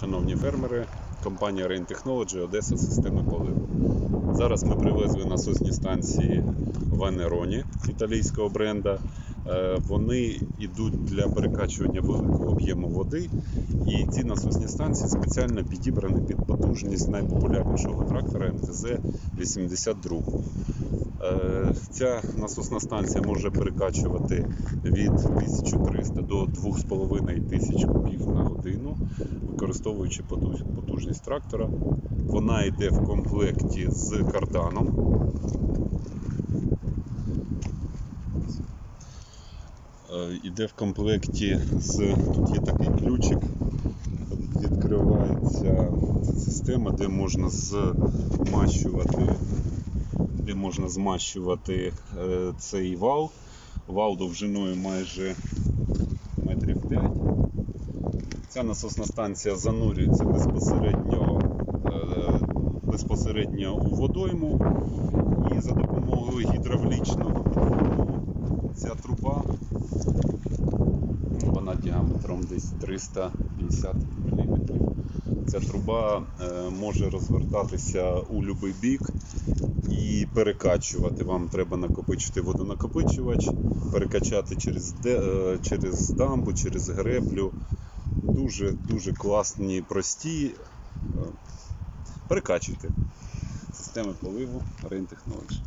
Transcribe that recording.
Шановні фермери, компанія Rain Technology, Одеса системи поливу. Зараз ми привезли насосні станції Венероні італійського бренда. Е, Вони йдуть для перекачування великого об'єму води, і ці насосні станції спеціально підібрані під потужність найпопулярнішого трактора МТЗ-82. Е, Ця насосна станція може перекачувати від 1300 до 2500 кубів на годину, використовуючи потужність трактора. Вона йде в комплекті з карданом. Е, Іде в комплекті з тут є такий ключик. Відкривається система, де можна змащувати можна змащувати е, цей вал. Вал довжиною майже метрів 5. Ця насосна станція занурюється безпосередньо, е, безпосередньо у водойму і за допомогою гідравлічного ця труба вона діаметром десь 350 мм. Ця труба е, може розвертатися у будь-який бік і перекачувати. Вам треба накопичити водонакопичувач, перекачати через, е, через дамбу, через греблю. Дуже дуже класні, прості. е, Перекачуйте. Системи поливу Rain Technology.